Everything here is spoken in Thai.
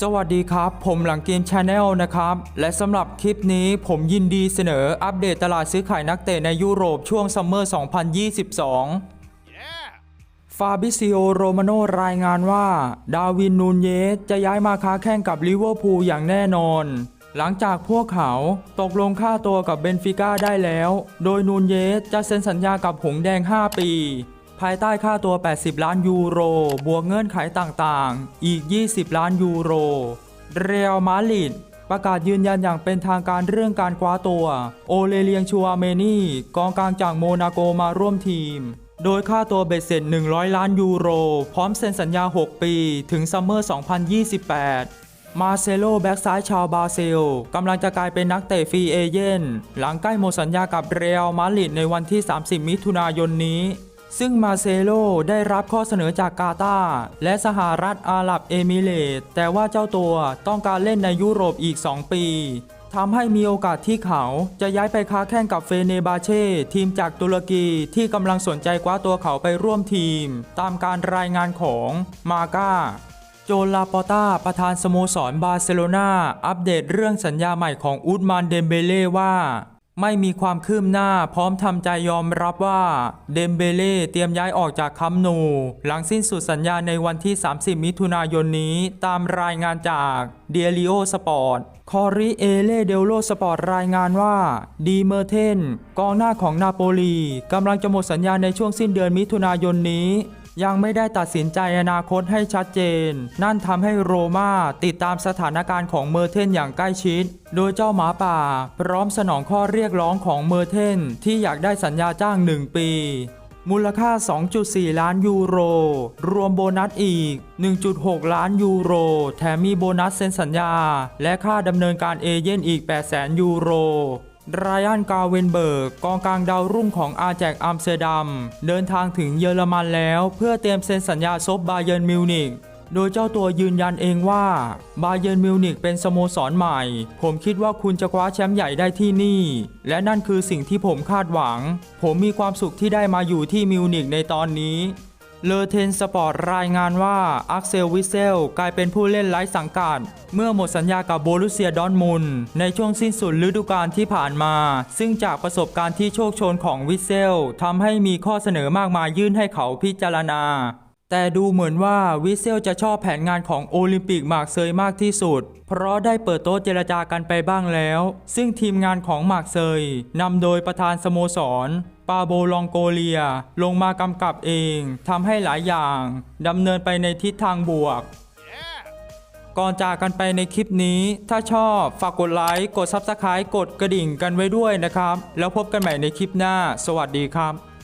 สวัสดีครับ ผมหลังเกมชาแนลนะครับ และสำหรับคลิปนี้ผมยินดีเสนออัปเดตตลาดซื้อขายนักเตะในยุโรปช่วงซัมเมอร์ 2022ฟาบิซิโอ โรมาโนรายงานว่า ดาวิน นูนเยส จะย้ายมาค้าแข่งกับลิเวอร์พูลอย่างแน่นอน หลังจากพวกเขาตกลงค่าตัวกับเบนฟิก้าได้แล้ว โดยนูนเยส จะเซ็นสัญญากับหงแดง 5 ปี ภายใต้ค่าตัว 80 ล้านยูโร บวกเงื่อนไขต่างๆ อีก 20 ล้านยูโร เรอัลมาดริดประกาศยืนยันอย่างเป็นทางการเรื่องการคว้าตัว โอเลเลียงชัวเมนี่ กองกลางจากโมนาโกมาร่วมทีม โดยค่าตัวเบ็ดเสร็จ 100 ล้านยูโร พร้อมเซ็นสัญญา 6 ปี ถึงซัมเมอร์ 2028 มาเซโลแบ็กซ้ายชาวบราซิลกำลังจะกลายเป็นนักเตะฟรีเอเย่นหลังใกล้หมดสัญญากับเรอัลมาดริดในวันที่ 30 มิถุนายนนี้ ซึ่งมาเซโลได้รับข้อเสนอจากกาตาและสหรัฐอาหรับเอมิเรตส์แต่ว่าเจ้าตัวต้องการเล่นในยุโรปอีก 2 ปีทำให้มีโอกาสที่เขาจะย้ายไปค้าแข่งกับเฟเนบาเช่ทีมจากตุรกีที่กำลังสนใจคว้าตัวเขาไปร่วมทีม ตามการรายงานของมาก้าโจลาปอต้าประธานสโมสรบาร์เซโลนาอัปเดตเรื่องสัญญาใหม่ของอุดมานเดมเบเล่ว่า ไม่มีความคืบหน้าพร้อมทำใจยอมรับว่าเดมเบเล่เตรียมย้ายออกจากคัมนู หลังสิ้นสุดสัญญาในวันที่ 30 มิถุนายนนี้ตามรายงานจากเดียริโอสปอร์ตคอริเอเลเดลโลสปอร์ตรายงานว่า ดีเมอร์เทนกองหน้าของนาโปลีกำลังจะหมดสัญญาในช่วงสิ้นเดือนมิถุนายนนี้ ยังไม่ได้ตัดสินใจอนาคตให้ชัดเจน นั่นทำให้โรม่าติดตามสถานการณ์ของเมอร์เทนอย่างใกล้ชิด โดยเจ้าหมาป่า พร้อมสนองข้อเรียกร้องของเมอร์เทนที่อยากได้สัญญาจ้าง 1 ปี มูลค่า 2.4 ล้านยูโร รวมโบนัสอีก 1.6 ล้านยูโร แถมมีโบนัสเซ็นสัญญา และค่าดำเนินการเอเย่นอีก 800,000 ยูโร ไรอันกาเวนเบิร์กกองกลางดาวรุ่งของอาแจกอัมสเตอร์ดัม เดินทางถึงเยอรมันแล้ว เพื่อเตรียมเซ็นสัญญาซบบาเยิร์นมิวนิกโดยเจ้าตัวยืนยันเองว่าบาเยิร์นมิวนิกเป็นสโมสรใหม่ ผมคิดว่าคุณจะคว้าแชมป์ใหญ่ได้ที่นี่ และนั่นคือสิ่งที่ผมคาดหวัง ผมมีความสุขที่ได้มาอยู่ที่มิวนิกในตอนนี้ เลอเทนสปอร์ตรายงานว่าอักเซลวิเซลกลายเป็นผู้เล่นไร้สังกัด เมื่อหมดสัญญากับโบรุเซียดอนมุน ในช่วงสิ้นสุดฤดูกาลที่ผ่านมา ซึ่งจากประสบการณ์ที่โชคโชนของวิเซลทำให้มีข้อเสนอมากมายยื่นให้เขาพิจารณา แต่ดูเหมือนว่าวิเซลจะชอบแผนงานของโอลิมปิกหมากเซยมากที่สุด เพราะได้เปิดโต๊ะเจรจากันไปบ้างแล้ว ซึ่งทีมงานของหมากเซยนำโดยประธานสโมสร ปาโบลองโกเลีย ลงมากำกับเองทำให้หลายอย่างดำเนินไปในทิศทางบวกก่อนจากกันไปในคลิปนี้ ถ้าชอบฝากกดไลค์กด Subscribe กดกระดิ่งกันไว้ด้วยนะครับ แล้วพบกันใหม่ในคลิปหน้า สวัสดีครับ